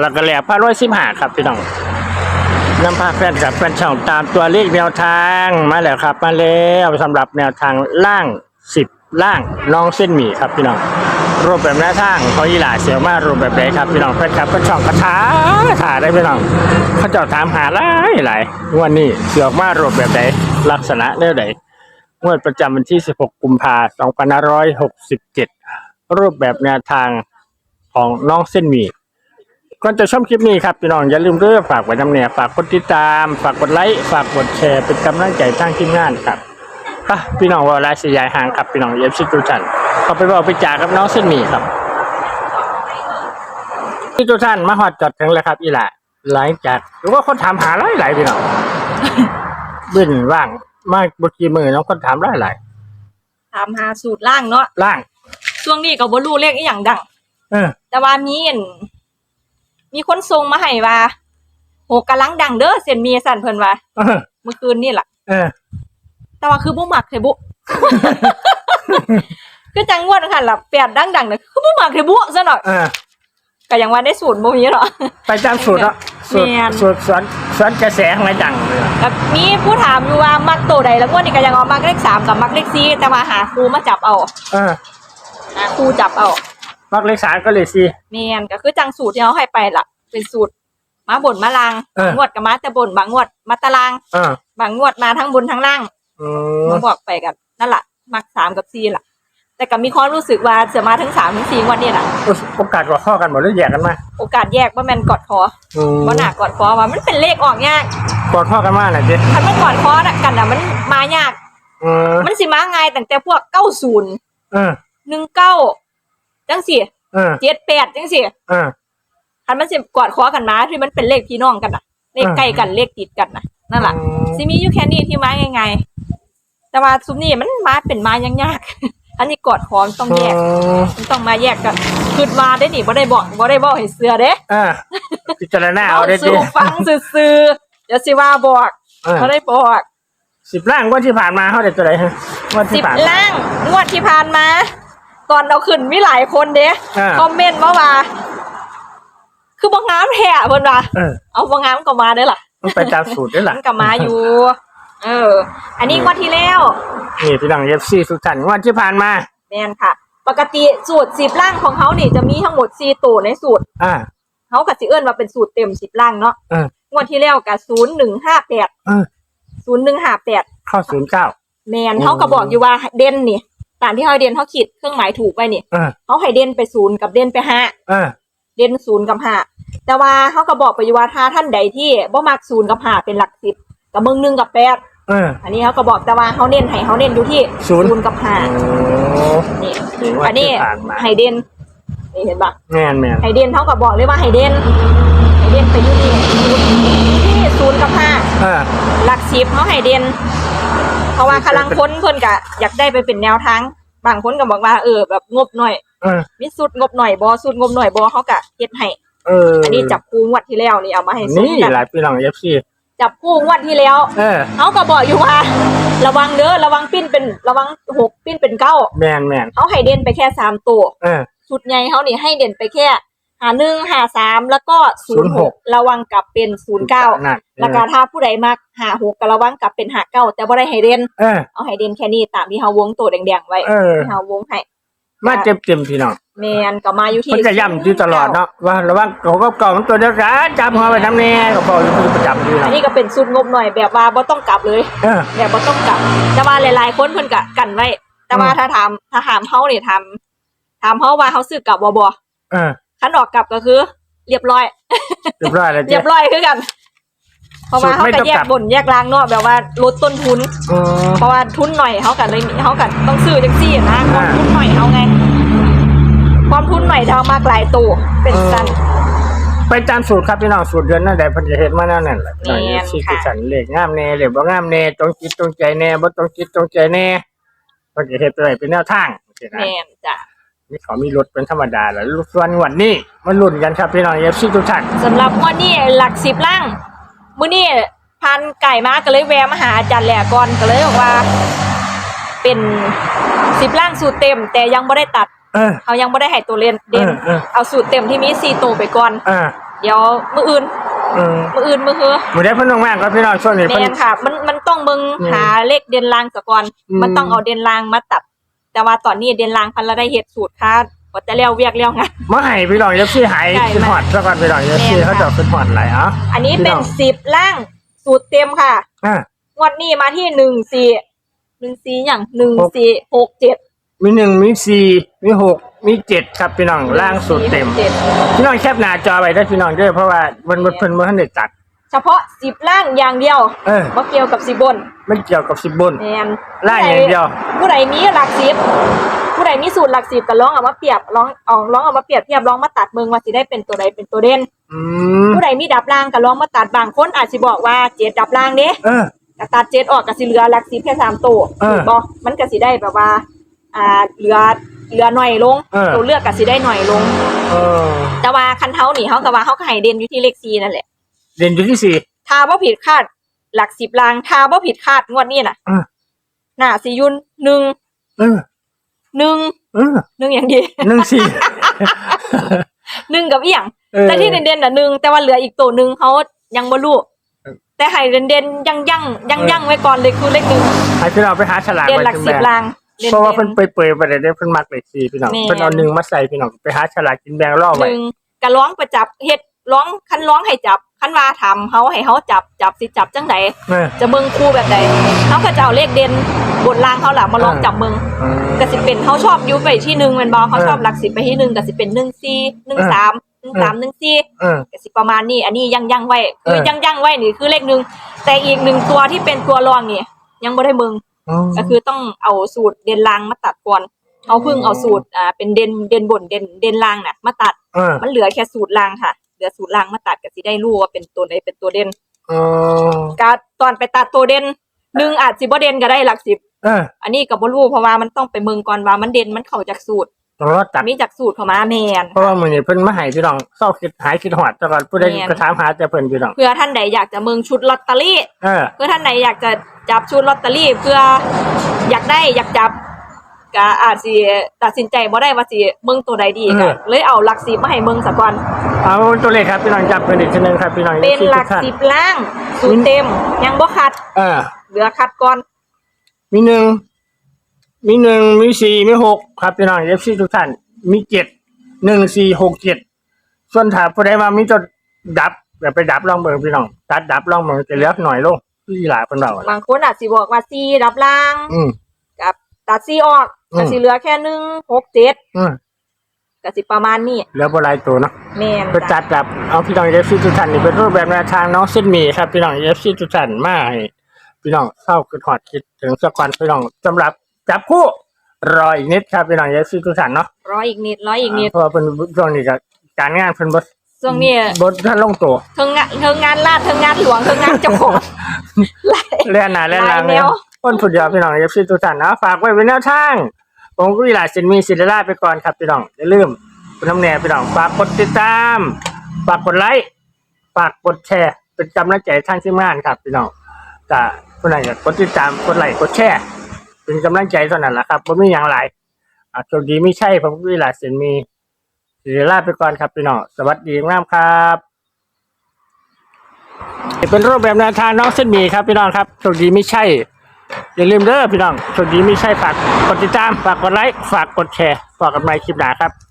แล้วก็แหลกพระร้อยสิบห้าครับพี่น้องนำพาแฟนกับแฟนช่องตามตัวเลขแนวทางมาแล้วครับ มาแล้วสำหรับแนวทางล่างสิบล่างน้องเส้นหมี่ครับพี่น้องรูปแบบแนวทางเขาอีหลาเสียวมากรูปแบบไหนครับพี่น้องแฟนคลับแฟนช่องกระถาถ่าได้พี่น้องเขาจ้าถามหาหลายหลายวันนี้เสือกมารูปแบบไหนลักษณะเรื่องไหนงวดประจำวันที่ 16 กุมภาพันธ์ 2567 รูปแบบแนวทางของน้องเส้นหมี่ ก่อนจะชมคลิปนี้ครับพี่น้องอย่าลืมเด้อฝากไว้นำเนี่ยฝากกดติดตาม ฝากกดไลค์ฝากกดแชร์เป็นกำลังใจทางทีมงานครับอะพี่น้องว่าลาสยายห่างครับพี่น้องเอฟซีทุกท่านก็ไปบอกไปจ่ากับน้องเส้นหมี่ครับพี่ทุกท่านมาฮอดจอดถึงแล้วครับ อีหล่ะหลังจากหรือว่าคนถามหาหลายหลายๆพี่น้องบึ้นว่างมากเมื่อกี้มือน้องคนถามหลายหลายถามหาสูตรล่างเนาะๆล่าง ช่วงนี้ก็บ่รู้เลขอีหยังดังเออแต่ว่ามีอัน มีคนส่งมาให้ว่าโหกำลังดังเด้อเส้นมีสั่นเพิ่นว่าเออเมื่อคืนนี่ล่ะ เออ แต่ว่าคือบ่มักให้บุ คือจังงวดค่ะล่ะแปดดังๆน่ะคือบ่มักให้บุซะหน่อยเออ ก็ยังว่าได้สูตรบ่มีเนาะไปตามสูตรเนาะสูตรแม่น สูตรสวนสวนกระแสของไอ้ดังเลยอะแล้วมีผู้ถามอยู่ว่ามักตัวใดแล้วงวดนี้ก็ยังเอามักเลขสามกับมักเลขสี่แต่ว่าหาครูมาจับเอาเออ หาครูจับเอา มักเลขสามก็เลยสี่แม่นก็คือจังสูตรที่เขาให้ไปล่ะ เป็นสูตรมาบนมาลางเออ งวดกับมาแต่บนบางงวดมาตารางเออบางงวดมาทั้งบนทั้งล่างอืมมาบอกไปกันนั่นแหละมักสามกับสี่ล่ะ แต่ก็มีความรู้สึกว่าจะมาทั้งสามทั้งสี่งวันนี้แหละโอกาสกว่าข้อกันหมดหรือแยกกันมาโอกาสแยกว่าแมนกอดคออืมว่าหนากอดคอว่ามันเป็นเลขออกยากกอดข้อกันมาหน่อยสิคันมันกอดคอน่ะกันน่ะมันมายาก อืมมันสิมาง่ายตั้งแต่พวกเก้าศูนย์ เออหนึ่งเก้า จังสี่เออเจ็ดแปดจังสี่เออคันมันสิกอดคอกันมาที่มันเป็นเลขพี่น้องกันน่ะ เลขใกล้กันเลขติดกันน่ะนั่นแหละซิมีอยู่แค่นี้ที่มาไงๆแต่ว่าซุมนี่มันมาเป็นมายังยาก อันนี้กอดคอมนต้องแยกมันต้องมาแยกกันคืดมาได้นี่บ่ได้บอกบ่ได้บอกให้เสือเด้เออพิจารณาเอาได้สิสู่ฟังซื่อๆเดี๋ยวสิว่าบอกเออบ่ได้บอกสิบล่างงวันที่ผ่านมาเขาได้ตัวไหนฮะงวันสิที่บผ่านล่างงวดที่ผ่านมา ตอนเราขึ้นมีหลายคนเด้อ่า คอมเมนต์มาว่า คือบ่งามแท้เพิ่นว่าเออเอาบ่งามก็มาเด้อล่ะมันไปตามสูตรด้วยล่ะ มันก็มาอยู่ เออ อันนี้งวดที่แล้ว นี่พี่น้องเอฟซีทุกท่านงวันที่ผ่านมา แม่นค่ะ ปกติสูตรสิบล่างของเขานี่จะมีทั้งหมดสี่ตัวในสูตรอ่า เขากับสิเอิ้นว่าเป็นสูตรเต็มสิบล่างเนาะเอองวดที่แล้วกับศูนย์หนึ่งห้าแปดเออ ศูนย์หนึ่งห้าแปดเข้าศูนย์เก้า แมนอืมเขาก็บอกอยู่ว่าเด่นนี่ ตามที่เขาเด่นเขาขีดเครื่องหมายถูกไว้นี่เออเขาให้เด่นไปศูนย์กับเด่นไปห้าเออเด่นศูนย์กับห้าแต่ว่าเขาก็บอกไปอยู่ว่าถ้าท่านใดที่บ่มักศูนย์กับห้าเป็นหลักสิบกับมึงหนึ่งกับแปดเอออันนี้เขาก็บอกแต่ว่าเขาเน้นให้เขาเน้นอยู่ที่ศูนย์ย์กับห้าโอ้นี่นี่งวัอันนนี้ที่ผ่านมาให้เด่นนี่เห็นปะแม่นแม่นไฮเดนเท่ากับบอกเลยว่าไฮเดนไฮเดนไปอยู่นี่ที่ศูนย์กับห้าเออหลักสิบเขาไฮเดน เพราะว่าพลังคนเพิ่นกะอยากได้ไปเป็นแนวทาง บางคนก็บอกว่าเออแบบงบหน่อยเออมีสุดงบหน่อยบอสุดงบหน่อยบอเขากะเฮ็ดให้เอออัอันนี้จับคู่งวดที่แล้วนี่เอามาให้ชมนี่กันหลายพี่น้องเอฟซีจับคู่งวดที่แล้วเออ เขาก็บอกอยู่ว่า ระวังเด้อระวังปิ้นเป็นระวังหกปิ้นเป็นเก้าแม่นแม่นเขาไฮเดนไปแค่สามตัว เออ สุดใหญ่เขานี่ให้เด่นไปแค่ หาหนึ่งหาสามแล้วก็ศูนย์หก06 ระวังกลับเป็นศูนย์เก้านั่นแล้วก็ถ้าผู้ใดมักหาหกก็ระวังกลับเป็นหาเก้าแต่บ่ได้ให้เด่นเออ เอาให้เด่นแค่นี้ตามที่เฮาวงตัวแดงๆไว้เออ ที่เฮาวงให้มาเต็มเต็มๆพี่น้องแมนก็มาอยู่ที่มันจะย่ำอยู่ตลอดเนาะว่าระวังเขาก็เก่ามันตัวเดียวกันจำหัวไปทำแน่ก็บอกอยู่ประจำอยู่อันนะนี้ก็เป็นสุดงบหน่อยแบบว่าบ่ต้องกลับเลย เออ แบบบ่ต้องกลับ แต่ว่าหลายๆคนเพิ่นก็กันไว้ แต่ว่าอืม ถ้าถามถ้าถามเฮานี่ถามถามเฮาว่าเฮาซื้อกลับบ่บ่เออ คันออกกลับก็คือ เรียบร้อย เรียบร้อยแล้วเรีเจ๊ ยบร้อยคือกัน เพราะว่าสุดเขาไม่ก็ต้องแยกกลับบนแยกล่างเนาะแบบว่าลดต้นทุนอืมเพราะว่าทุนหน่อยเขากันเลยเขากันต้องซื้อจังซี่นะความอ่าทุนหน่อยเขาไง ความทุนหน่อยเท่ามากหลายตัวเป็นสัน ไปตามสูตรครับพี่น้องสูตรเดือนนั่นแหละเพันจะเห็นมานั่นนั่นแหละแม่นสี่ค่ะสันเลขงามแน่เลขบ่งามแน่ตรงจิตตรงใจแน่บ่ตรงจิตตรงใจแน่เพันจะเห็นตัวไหนเป็นแนวทางโอเคนะ แมนจ้ะ นี่เขามีรถเป็นธรรมดาแหล้วส่วนวันนี้มาลุ้นกันครับพี่น้องเอฟซีทุกท่านสำหรับงวันนี้หลักสิบล่างมื้อนี้พันไก่มาก็เลยแวะมาหาอาจารย์แหล่ก่อนก็เลยบอกว่า เป็นสิบล่างสูตรเต็ม แต่ยังไม่ได้ตัดเออ เขายังไม่ได้ให้ตัวเล่นเด่นเออเออ เอาสูตรเต็มที่มีสี่ตัวไปก่อนเออเดี๋ยวมืออื่น อืมมืออื่นมือเฮือหมูได้เพิ่นมากๆครับพี่น้องช่วงนี้แมเพิ่นนค่ะ มันมันต้องมึงอืมหาเลขเด่นลางสะก่อน อืม มันต้องเอาเด่นลางมาตัด แต่ว่าตอนนี้เด่นลางพันละได้เฮ็ดสูตรค่ะก็จะเลี้ยวเวียกเลี้ยวงาน มาให้พี่น้องเอฟซีหายใช่ขึ้นหอดซะก่อนพี่น้องเอฟซีแม่นค่ะ เขาจะขึ้นหอดหลายเอะอันนี้พี่เป็น้นองสิบล่างสูตรเต็มค่ะ อะ งวดนี้มาที่หนึ่งสี่หนึ่งสี่อย่างหนึ่งหก สี่หกเจ็ดมีหนึ่งมีสี่มีหกมีเจ็ดครับพี่น้องล่างสุดเต็มจ็ด พี่น้องแคบหน้าจอไว้ได้พี่น้องเด้อเพราะว่ามันมันเพิ่นบ่ทันได้ตัด เฉพาะสิบล่างอย่างเดียวเออ บ่เกี่ยวกับสิบบนมันเกี่ยวกับสิบบน แมนล่างอย่างเดียว ผู้ใดมีหลักสิบผู้ใดมีสูตรหลักสิบก็ลองเอามาเปรียบลองเอาลองเอามาเปรียบเทียบลองมาตัดเมืองว่าสิได้เป็นตัวใดเป็นตัวเด่น อืมผู้ใดมีดับล่างก็ลองมาตัดบางคนอาจสิบอกว่าเจ็ดดับล่างเด้เออ ก็ตัดเจ็ดออกก็สิเหลือหลักสิบแค่สามตัวเออบ่มันก็สิได้แบบว่า อ่าเหลือเหลือหน่อยลงเออ ตัวเลือกก็สิได้หน่อยลง เออแต่ว่าคันเท้านี่เขาก็ว่าเขาก็ให้เด่นอยู่ที่เลขสี่นั่นแหละ เด่นอยู่ที่สี่ถ้าบ่ผิดคาด หลักสิบลางถ้าบ่ผิดคาดงวดนี้น่ะอะน่าสิยุนหนึ่งเออหนึ่งเออหนึ่งอย่างเดียวหนึ่งสี่ หนึ่งกับอีหยังเออ แต่ที่เด่นๆน่ะหนึ่งแต่ว่าเหลืออีกตัวหนึ่งเขายังบ่รู้เออ แต่ให้เด่นๆยังยังยังยังไว้ก่อนเลยคือเลขหนึ่งให้พี่น้องไปหาฉลากเด่นหลักไว้สิบที่แบงลางด่เพราะว่าเพิ่นๆเปรยๆไปได้เด้อเพิ่นมักเลขสี่พี่น้องแม่นเพิ่นเอาหนึ่งมาใส่พี่น้องไปหาฉลากกินแบงล่อหไว้ นึ่งกะร้องประจับเฮ็ด ร้องคันร้องให้จับคันว่าทำเขาให้เขาจับจับสิจับจังไดเออ จะเบิ่งคู่แบบใดเขาก็จะเอาเลขเด่นบนล่างเขาล่ะมาลองจับเบิ่งเออก็สิเป็นเขาชอบอยูไปที่หนึ่งแมันบอเขาเออชอบหลักสิบไปที่หนึ่งก็สิเป็นหนึ่งสี่หนึ่งสามหนึ่งสามหนึ่งสี่ เออ ก็สิประมาณนี้ อันนี้ยังยังไว้ คือเออ ยังยังไว้นี่คือเลขหนึ่งแต่อีกหนึ่งตัวที่เป็นตัวรองนี่ยังไม่ได้มึงก็คือต้องเอาสูตรเด่นล่างมาตัดก่อนเอาเพิ่งเอาสูตรอ่าเป็นเด่นเด่นบนเด่นเด่นล่างน่ะ มาตัดเออ มันเหลือแค่สูตรล่างค่ะ เหลือสูตรล่างมาตัดก็สิได้รู้ว่าเป็นตัวไหนเป็นตัวเด่นเออการตอนไปตัดตัวเด่นหนึ่งอาจสิบ่เด่นก็ได้หลักสิบเอออันนี้ก็บ่รู้เพราะว่ามันต้องไปเมืองก่อนว่ามันเด่นมันเข้าจากสูตรต้องรอตัดมีจากสูตรเข้ามาแมนเพราะว่ามื้อนี้เพิ่นมาให้พี่น้องเศร้าคิดหายคิดหอดแต่ก่อนผู้ใดแม่นก็ถามหาแต่เพิ่นพี่น้องเพื่อท่านใดอยากจะเมืองชุดลอตเตอรี่เออเพื่อท่านใดอยากจะจับชุดลอตเตอรี่ เพื่ออยากได้อยากจับ ก็อาจสิตัดสินใจบ่ได้ว่าสิเมืองตัวใดดีก็เลยเอาหลักสิบมาให้เมืองซะก่อนเอาตัวเลขครับพี่น้องจับเป็นอีกทีหนึงครับพี่น้องเป็นหลักทุท่านสิบล่างสูตรเต็ม ยังบ่คัด เออ เหลือคัดก่อนมีหนึ่ง มีหนึ่ง มีสี่ มีหกครับพี่น้องเอฟซีทุกท่าน มีเจ็ด หนึ่งสี่หกเจ็ด ส่วนถ้าผู้ใดมามีจดดับแบบไปดับลองเบิ่งพี่น้อง ตัดดับลองเบิ่งจะเหลือหน่อยลงพี่หลาเพิ่นเราบางคนอาจสิบอกว่าซีรับล่างอืมกับตัดซีออก อืม ก็สิเหลือแค่หนึ่งหกเจ็ดอืมก็สิประมาณนี้เหลือบ่หลายตัวเนาะ แม่นไปจัดดับเอาพี่น้องเอฟซีทุกท่านนี่เป็นรูปแบบแนวทางน้องเส้นหมี่ครับพี่น้องเอฟซีทุกท่านมาให้พี่น้องเศร้าคือถอดคิดถึงสักวันพี่น้องสำหรับจับคู่รออีกนิดครับพี่น้องเอฟซีทุกท่านเนาะร้อยอีกนิดร้อยอีกนิดเพราะว่าเป็นช่วงนี้ก็การงานเพิ่นบ่ช่วงนี้บ่ท่านลงตัวเทิงงานเทิงงานลาดเทิงงานหลวงเทิงงานเจ้าของหลายเล่นหน้าเล่นหลังหลายแนเนี่ยวคนผู้เดียวพี่น้องเอฟซีทุกท่านนะฝากไว้เป็นแนวทาง ผมกุหลาบสินมีศิลาไปก่อนครับพี่น้องอย่าลืมคุณน้ำแน่พี่น้องฝากกดติดตามฝากกดไลค์ฝากกดแชร์เป็นกำลังใจทางทีมงานครับพี่น้องก็ผู้ใดก็กดติดตามกดไลค์กดแชร์เป็นกำลังใจเท่านั้นแหละครับบ่มีอย่างไรอาโชคดีไม่ใช่ผมกุหลาบสินมีศิลาไปก่อนครับพี่น้องสวัสดีงามครับเป็นรูปแบบแนวทางน้องเส้นหมีครับพี่น้องครับโชคดีไม่ใช่ อย่าลืมเด้อพี่น้องโชคดีไม่ใช่ฝากกดติดตาม ฝากกดไลค์ ฝากกดแชร์ฝากกันใหม่คลิปหน้าครับ